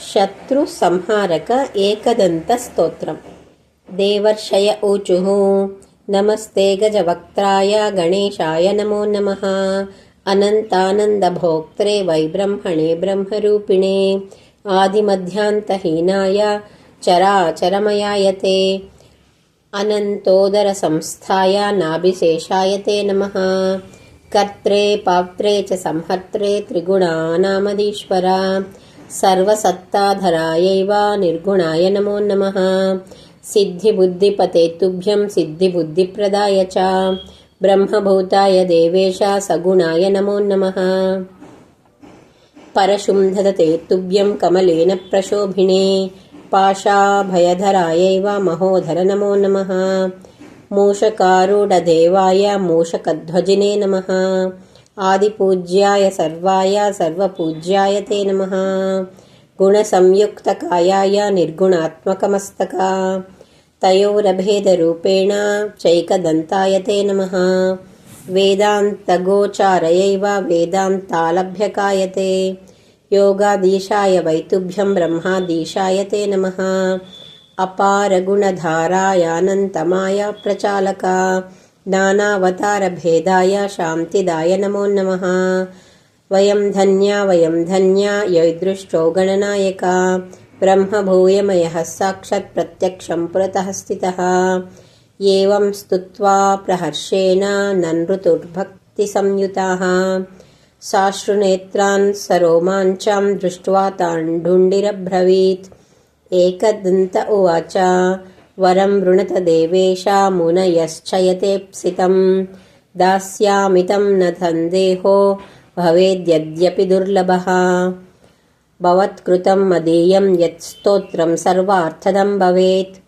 శత్రు సంహారక ఏకదంత స్తోత్రం. దేవర్షయ ఊచు. నమస్తే గజవక్త్రాయ గణేశాయ నమో నమ. అనంతానందభోక్త్రే వైబ్రహ్మణే బ్రహ్మరూపిణే. ఆదిమధ్యాంతహీనాయ చరాచరమయాయతే. అనంతోదర సంస్థాయ నాభిశేషాయతే నమ. కర్త్రే పాత్రే చ సంహర్త్రే త్రిగుణానామదీశ్వర సర్వసత్తాధరాయైవ నిర్గుణాయ నమో నమ. సిద్ధిబుద్ధిపతే తుభ్యం సిద్ధిబుద్ధిప్రదాయ చ. బ్రహ్మభూతాయ దేవేశ సగుణాయ నమో నమ. పరశుం ధదతే తుభ్యం కమలేన ప్రశోభిణే పాశాభయధరాయైవ మహోధర నమో నమ. మూషకారుడదేవాయ మూషకధ్వజినే నమః. आदिपूज्याय सर्वाय सर्वपूज्याय ते नमः गुणसंयुक्तकायाय निर्गुणात्मकमस्तका तयोरभेदरूपेण चैकदन्ताय ते नमः वेदान्तगोचारयैव वेदान्तालभ्यकाय ते योगाधीशाय वैतुभ्यं ब्रह्माधीशाय ते नमः अपारगुणधारायानन्तमाय प्रचालका नानावतारभेदाय शान्तिदाय नमो नमः वयं धन्या वयं धन्या यैदृष्टो गणनायका ब्रह्मभूयमयः साक्षात् प्रत्यक्षं पुरतः स्थितः एवं स्तुत्वा प्रहर्षेण ननृतुर्भक्तिसंयुताः साश्रुनेत्रान् सरोमाञ्चां दृष्ट्वा ताण्डुण्डिरब्रवीत् एकदन्त उवाच वरं वृणत देवेशा मुनयश्चयतेप्सितं दास्यामितं न सन्देहो भवेद्यद्यपि दुर्लभः भवत्कृतं मदीयं यत् स्तोत्रं सर्वार्थदं भवेत्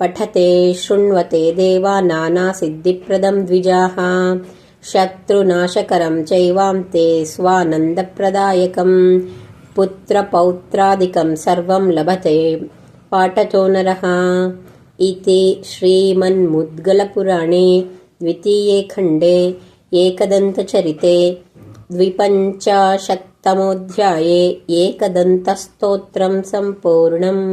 पठते शृण्वते देवा नानासिद्धिप्रदं द्विजाः शत्रुनाशकरं चैवां ते स्वानन्दप्रदायकं पुत्रपौत्रादिकं सर्वं लभते पाठतो नरः इति श्रीमन्मुद्गलपुराणे द्वितीये खण्डे एकदन्तचरिते द्विपञ्चाशत्तमोऽध्याये एकदन्तस्तोत्रं सम्पूर्णम्